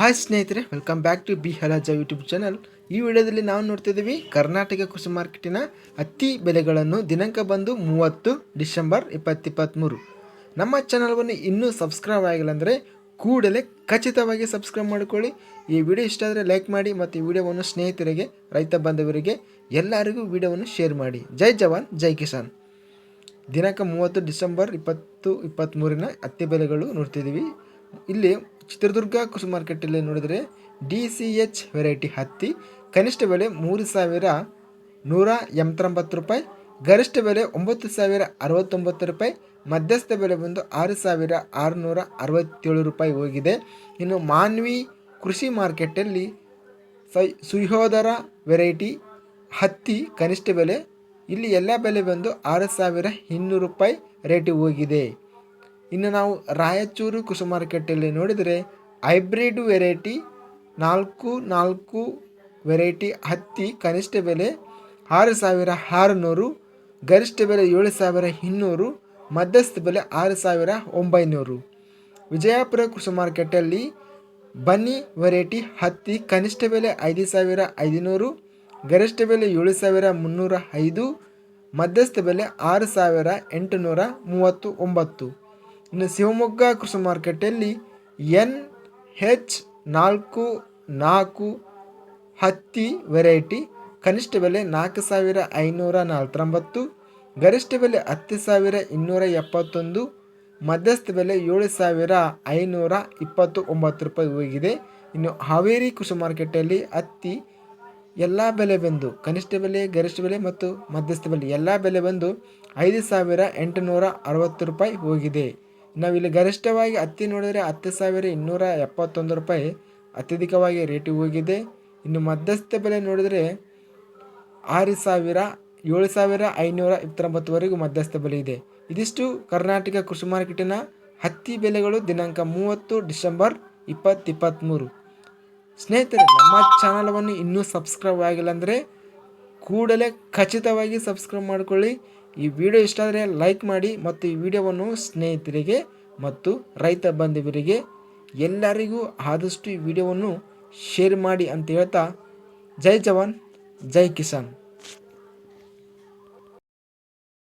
Hi ಸ್ನೇಹಿತರೆ welcome back to B ಹರಾಜ YouTube channel ಈ ವಿಡಿಯೋದಲ್ಲಿ ನಾವು ನೋಡ್ತಿದ್ದೀವಿ ಕರ್ನಾಟಕ ಕೃಷಿ ಮಾರ್ಕೆಟಿನ ಹತ್ತಿ ಬೆಲೆಗಳನ್ನು ದಿನಾಂಕ ಬಂದು ಮೂವತ್ತು ಡಿಸೆಂಬರ್ ಇಪ್ಪತ್ತಿಪ್ಪತ್ತ್ಮೂರು ನಮ್ಮ ಚಾನಲ್ವನ್ನು ಇನ್ನೂ ಸಬ್ಸ್ಕ್ರೈಬ್ ಆಗಿಲ್ಲ ಅಂದರೆ ಕೂಡಲೇ ಖಚಿತವಾಗಿ ಸಬ್ಸ್ಕ್ರೈಬ್ ಮಾಡಿಕೊಳ್ಳಿ. ಈ ವಿಡಿಯೋ ಇಷ್ಟ ಆದರೆ ಲೈಕ್ ಮಾಡಿ ಮತ್ತು ಈ ವಿಡಿಯೋವನ್ನು ಸ್ನೇಹಿತರಿಗೆ, ರೈತ ಬಾಂಧವರಿಗೆ, ಎಲ್ಲರಿಗೂ ವಿಡಿಯೋವನ್ನು ಶೇರ್ ಮಾಡಿ. ಜೈ ಜವಾನ್, ಜೈ ಕಿಸಾನ್. ದಿನಾಂಕ ಮೂವತ್ತು ಡಿಸೆಂಬರ್ ಇಪ್ಪತ್ತು ಇಪ್ಪತ್ತ್ಮೂರಿನ ಹತ್ತಿ ಬೆಲೆಗಳು ನೋಡ್ತಿದ್ದೀವಿ ಇಲ್ಲಿ ಚಿತ್ರದುರ್ಗ ಕೃಷಿ ಮಾರ್ಕೆಟಲ್ಲಿ ನೋಡಿದರೆ ಡಿ ಸಿ ಎಚ್ ವೆರೈಟಿ ಹತ್ತಿ, ಕನಿಷ್ಠ ಬೆಲೆ ಮೂರು ಸಾವಿರ ನೂರ ಎಂಬತ್ತೊಂಬತ್ತು ರೂಪಾಯಿ, ಗರಿಷ್ಠ ಬೆಲೆ ಒಂಬತ್ತು ಸಾವಿರ ಅರವತ್ತೊಂಬತ್ತು ರೂಪಾಯಿ, ಮಧ್ಯಸ್ಥ ಬೆಲೆ ಬಂದು ಆರು ಸಾವಿರ ಆರುನೂರ ಅರವತ್ತೇಳು ರೂಪಾಯಿ ಹೋಗಿದೆ. ಇನ್ನು ಮಾನ್ವಿ ಕೃಷಿ ಮಾರ್ಕೆಟಲ್ಲಿ ಸೈ ಸುಯೋಧರ ವೆರೈಟಿ ಹತ್ತಿ ಕನಿಷ್ಠ ಬೆಲೆ, ಇಲ್ಲಿ ಎಲ್ಲ ಬೆಲೆ ಬಂದು ಆರು ಸಾವಿರ ಇನ್ನೂರು ರೂಪಾಯಿ ರೇಟಿಗೆ ಹೋಗಿದೆ. ಇನ್ನು ನಾವು ರಾಯಚೂರು ಕೃಷಿ ಮಾರುಕಟ್ಟೆಯಲ್ಲಿ ನೋಡಿದರೆ ಹೈಬ್ರಿಡ್ ವೆರೈಟಿ ನಾಲ್ಕು ನಾಲ್ಕು ವೆರೈಟಿ ಹತ್ತಿ ಕನಿಷ್ಠ ಬೆಲೆ ಆರು ಸಾವಿರ ಆರುನೂರು, ಗರಿಷ್ಠ ಬೆಲೆ ಏಳು ಸಾವಿರ ಇನ್ನೂರು, ಮಧ್ಯಸ್ಥ ಬೆಲೆ ಆರು ಸಾವಿರ ಒಂಬೈನೂರು. ವಿಜಯಪುರ ಕೃಷಿ ಮಾರ್ಕೆಟಲ್ಲಿ ಬನ್ನಿ ವೆರೈಟಿ ಹತ್ತಿ ಕನಿಷ್ಠ ಬೆಲೆ ಐದು ಸಾವಿರ ಐದುನೂರು, ಗರಿಷ್ಠ ಬೆಲೆ ಏಳು ಸಾವಿರ ಮುನ್ನೂರ ಐದು, ಮಧ್ಯಸ್ಥ ಬೆಲೆ ಆರು ಸಾವಿರ ಎಂಟುನೂರ ಮೂವತ್ತು ಒಂಬತ್ತು ಇನ್ನು ಶಿವಮೊಗ್ಗ ಕೃಷಿ ಮಾರ್ಕೆಟಲ್ಲಿ ಎನ್ ಹೆಚ್ ನಾಲ್ಕು ನಾಲ್ಕು ಹತ್ತಿ ವೆರೈಟಿ ಕನಿಷ್ಠ ಬೆಲೆ ನಾಲ್ಕು ಸಾವಿರ ಐನೂರ ನಲವತ್ತೊಂಬತ್ತು, ಗರಿಷ್ಠ ಬೆಲೆ ಹತ್ತು ಸಾವಿರ ಇನ್ನೂರ ಎಪ್ಪತ್ತೊಂದು, ಮಧ್ಯಸ್ಥ ಬೆಲೆ ಏಳು ಸಾವಿರ ಐನೂರ ಇಪ್ಪತ್ತು ಒಂಬತ್ತು ರೂಪಾಯಿ ಹೋಗಿದೆ. ಇನ್ನು ಹಾವೇರಿ ಕೃಷಿ ಮಾರ್ಕೆಟಲ್ಲಿ ಹತ್ತಿ ಎಲ್ಲ ಬೆಲೆ ಬಂದು ಕನಿಷ್ಠ ಬೆಲೆ, ಗರಿಷ್ಠ ಬೆಲೆ ಮತ್ತು ಮಧ್ಯಸ್ಥ ಬೆಲೆ ಎಲ್ಲ ಬೆಲೆ ಬಂದು ಐದು ಸಾವಿರ ಎಂಟುನೂರ ಅರವತ್ತು ರೂಪಾಯಿ ಹೋಗಿದೆ. ನಾವಿಲ್ಲಿ ಗರಿಷ್ಠವಾಗಿ ಹತ್ತಿ ನೋಡಿದರೆ ಹತ್ತು ಸಾವಿರ ಇನ್ನೂರ ಎಪ್ಪತ್ತೊಂದು ರೂಪಾಯಿ ಅತ್ಯಧಿಕವಾಗಿ ರೇಟಿಗೆ ಹೋಗಿದೆ. ಇನ್ನು ಮಧ್ಯಸ್ಥ ಬೆಲೆ ನೋಡಿದರೆ ಆರು ಸಾವಿರ, ಏಳು ಸಾವಿರ ಐನೂರ ಇಪ್ಪತ್ತೊಂಬತ್ತುವರೆಗೂ ಮಧ್ಯಸ್ಥ ಬೆಲೆ ಇದೆ. ಇದಿಷ್ಟು ಕರ್ನಾಟಕ ಕೃಷಿ ಮಾರ್ಕೆಟಿನ ಹತ್ತಿ ಬೆಲೆಗಳು ದಿನಾಂಕ ಮೂವತ್ತು ಡಿಸೆಂಬರ್ ಇಪ್ಪತ್ತಿಪ್ಪತ್ತ್ಮೂರು ಸ್ನೇಹಿತರೆ, ನಮ್ಮ ಚಾನಲವನ್ನು ಇನ್ನೂ ಸಬ್ಸ್ಕ್ರೈಬ್ ಆಗಿಲ್ಲ ಅಂದರೆ ಕೂಡಲೇ ಖಚಿತವಾಗಿ ಸಬ್ಸ್ಕ್ರೈಬ್ ಮಾಡಿಕೊಳ್ಳಿ. ಈ ವಿಡಿಯೋ ಇಷ್ಟ ಆದರೆ ಲೈಕ್ ಮಾಡಿ ಮತ್ತು ಈ ವಿಡಿಯೋವನ್ನು ಸ್ನೇಹಿತರಿಗೆ ಮತ್ತು ರೈತ ಬಂಧುವರಿಗೆ ಎಲ್ಲರಿಗೂ ಆದಷ್ಟು ಈ ವಿಡಿಯೋವನ್ನು ಶೇರ್ ಮಾಡಿ ಅಂತ ಹೇಳ್ತಾ, ಜೈ ಜವಾನ್, ಜೈ ಕಿಸಾನ್.